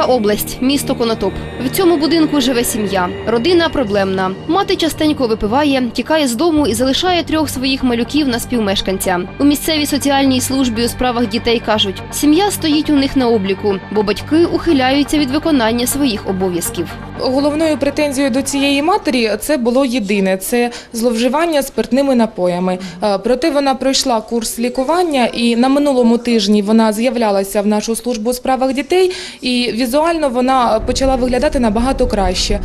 Сумська область, місто Конотоп. В цьому будинку живе сім'я. Родина проблемна. Мати частенько випиває, тікає з дому і залишає трьох своїх малюків на співмешканця. У місцевій соціальній службі у справах дітей кажуть, сім'я стоїть у них на обліку, бо батьки ухиляються від виконання своїх обов'язків. Головною претензією до цієї матері це було єдине це зловживання спиртними напоями. Е, Проте вона пройшла курс лікування, і на минулому тижні вона з'являлася в нашу службу у справах дітей, і візуально вона почала виглядати набагато краще.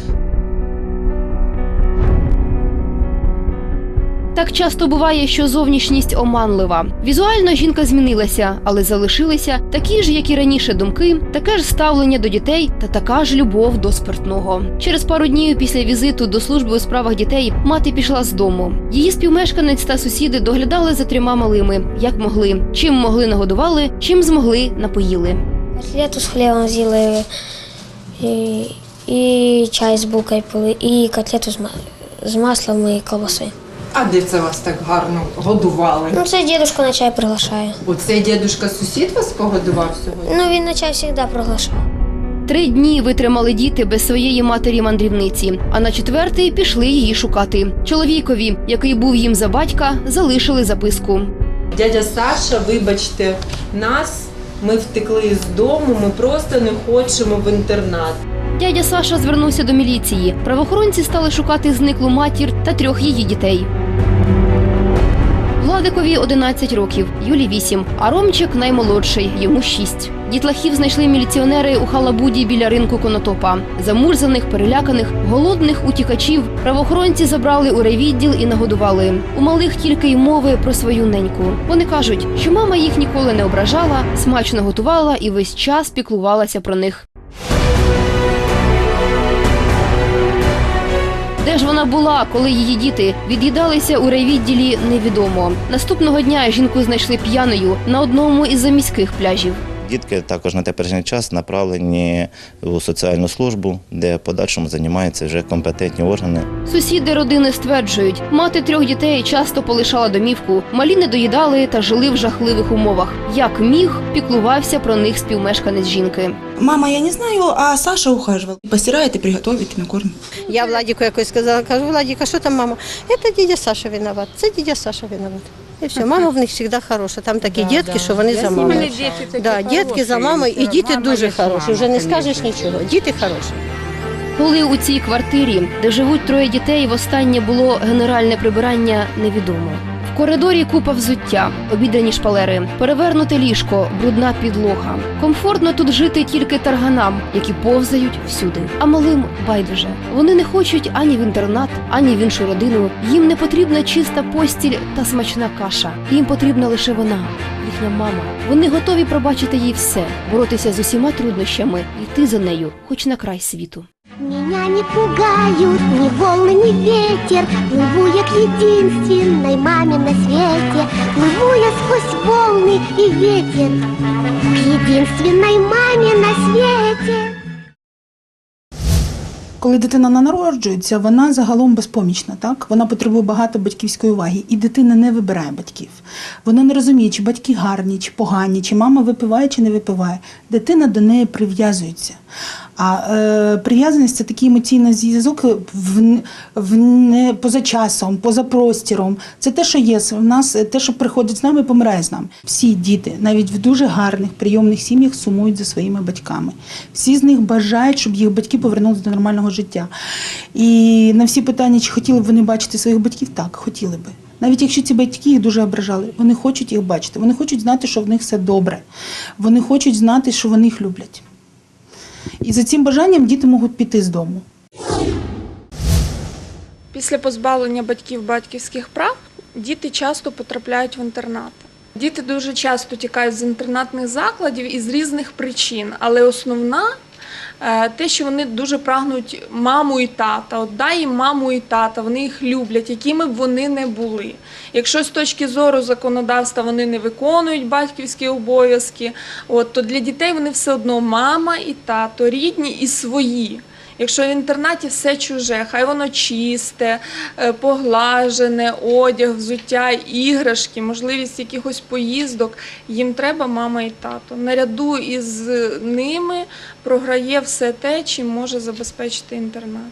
Так часто буває, що зовнішність оманлива. Візуально жінка змінилася, але залишилися такі ж, як і раніше, думки, таке ж ставлення до дітей та така ж любов до спиртного. Через пару днів після візиту до служби у справах дітей мати пішла з дому. Її співмешканець та сусіди доглядали за трьома малими, як могли. Чим могли нагодували, чим змогли напоїли. Котлету з хлібом з'їли, і, і чай з булкою пили, і котлету з, з маслом і колбасою. А де це вас так гарно годували? Ну, це дідусь на чай приглашає. Оцей дідушка сусід вас погодував сьогодні? Ну, він на чай завжди приглашає. Три дні витримали діти без своєї матері-мандрівниці, а на четвертий пішли її шукати. Чоловікові, який був їм за батька, залишили записку. Дядя Саша, вибачте, нас ми втекли з дому, ми просто не хочемо в інтернат. Дядя Саша звернувся до міліції. Правоохоронці стали шукати зниклу матір та трьох її дітей. Владикові 11 років, Юлі 8, а Ромчик наймолодший, йому 6. Дітлахів знайшли міліціонери у халабуді біля ринку Конотопа. Замурзаних, переляканих, голодних утікачів правоохоронці забрали у райвідділ і нагодували. У малих тільки й мови про свою неньку. Вони кажуть, що мама їх ніколи не ображала, смачно готувала і весь час піклувалася про них. Де ж вона була, коли її діти від'їдалися у райвідділі, невідомо. Наступного дня жінку знайшли п'яною на одному із заміських пляжів. Дітки також на теперішній час направлені у соціальну службу, де в подальшому займаються вже компетентні органи. Сусіди родини стверджують, мати трьох дітей часто полишала домівку, малі не доїдали та жили в жахливих умовах. Як міг, піклувався про них співмешканець жінки. Мама, я не знаю, а Саша ухаживал. Постирает и приготовит, и накормит. Я Владіку якось сказала, кажу, Владик, а що там мама? Це дядя Саша виноват, це дядя Саша виноват. І все, мама в них завжди хороша. Там такі дітки, що вони за мамою. Да, дітки за мамою, і діти дуже хороші. Вже не скажеш нічого. Діти хороші. Коли у цій квартирі, де живуть троє дітей, востаннє було генеральне прибирання, невідомо. Коридорі купа взуття, обідані шпалери, перевернуте ліжко, брудна підлога. Комфортно тут жити тільки тарганам, які повзають всюди. А малим байдуже. Вони не хочуть ані в інтернат, ані в іншу родину. Їм не потрібна чиста постіль та смачна каша. Їм потрібна лише вона, їхня мама. Вони готові пробачити їй все, боротися з усіма труднощами, йти за нею, хоч на край світу. Меня не пугают ни волны, ни ветер Плыву я к единственной маме на свете Плыву я сквозь волны и ветер К единственной маме на свете Коли дитина народжується, вона загалом безпомічна, так? Вона потребує багато батьківської уваги, і дитина не вибирає батьків. Вона не розуміє, чи батьки гарні, чи погані, чи мама випиває, чи не випиває. Дитина до неї прив'язується. А е, прив'язаність це такий емоційний зв'язок в, в не поза часом, поза простіром. Це те, що є в нас, те, що приходить з нами, помирає з нами. Всі діти, навіть в дуже гарних прийомних сім'ях, сумують за своїми батьками. Всі з них бажають, щоб їх батьки повернулися до нормального життя. І на всі питання, чи хотіли б вони бачити своїх батьків, так, хотіли би. Навіть якщо ці батьки їх дуже ображали, вони хочуть їх бачити, вони хочуть знати, що в них все добре. Вони хочуть знати, що вони їх люблять. І за цим бажанням діти можуть піти з дому. Після позбавлення батьків батьківських прав діти часто потрапляють в інтернат. Діти дуже часто тікають з інтернатних закладів із різних причин, але основна те, що вони дуже прагнуть маму і тата. От дай їм маму і тата, вони їх люблять, якими б вони не були. Якщо з точки зору законодавства вони не виконують батьківські обов'язки, от, то для дітей вони все одно мама і тато, рідні і свої. Якщо в інтернаті все чуже, хай воно чисте, е, поглажене, одяг, взуття, іграшки, можливість якихось поїздок, їм треба мама і тато. Наряду із ними програє все те, чим може забезпечити інтернат.